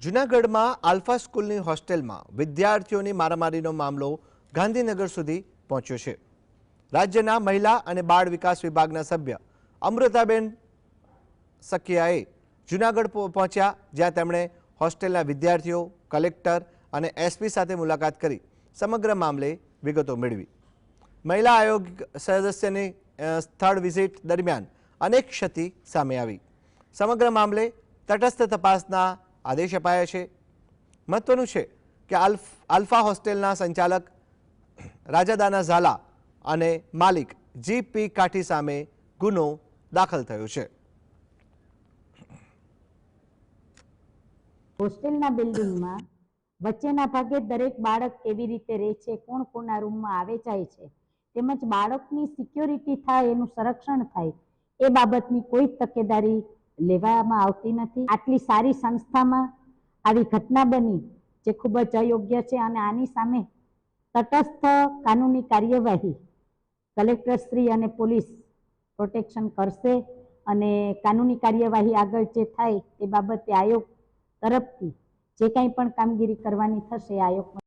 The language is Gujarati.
જૂનાગઢમાં આલ્ફા સ્કૂલની હોસ્ટેલમાં વિદ્યાર્થીઓની મારામારીનો મામલો ગાંધીનગર સુધી પહોંચ્યો છે. રાજ્યના મહિલા અને બાળ વિકાસ વિભાગના સભ્ય અમૃતાબેન સકિયાએ જૂનાગઢ પહોંચ્યા, જ્યાં તેમણે હોસ્ટેલના વિદ્યાર્થીઓ, કલેક્ટર અને એસપી સાથે મુલાકાત કરી, સમગ્ર મામલે વિગતો મેળવી. મહિલા આયોગ સદસ્યની સ્થળ વિઝિટ દરમિયાન અનેક ક્ષતિ સામે આવી. સમગ્ર મામલે તટસ્થ તપાસના આદેશ અપાયા છે. મહત્વનું છે કે આલ્ફ હોસ્ટેલના સંચાલક રાજાદાના ઝાલા અને માલિક જી પી કાઠી સામે ગુનો દાખલ થયો છે. હોસ્ટેલના બિલ્ડિંગમાં વચ્ચેના ભાગે દરેક બાળક કેવી રીતે રહે છે, કોણ કોના રૂમમાં આવે જાય છે, તેમજ બાળકની સિક્યોરિટી થાય, એનું સંરક્ષણ થાય, એ બાબતની કોઈ તકેદારી લેવામાં આવતી નથી. આટલી સારી સંસ્થામાં આવી ઘટના બની જે ખૂબ જ અયોગ્ય છે અને આની સામે તટસ્થ કાનૂની કાર્યવાહી કલેક્ટરશ્રી અને પોલીસ પ્રોટેક્શન કરશે અને કાનૂની કાર્યવાહી આગળ જે થાય એ બાબતે આયોગ તરફથી જે કાંઈ પણ કામગીરી કરવાની થશે આયોગ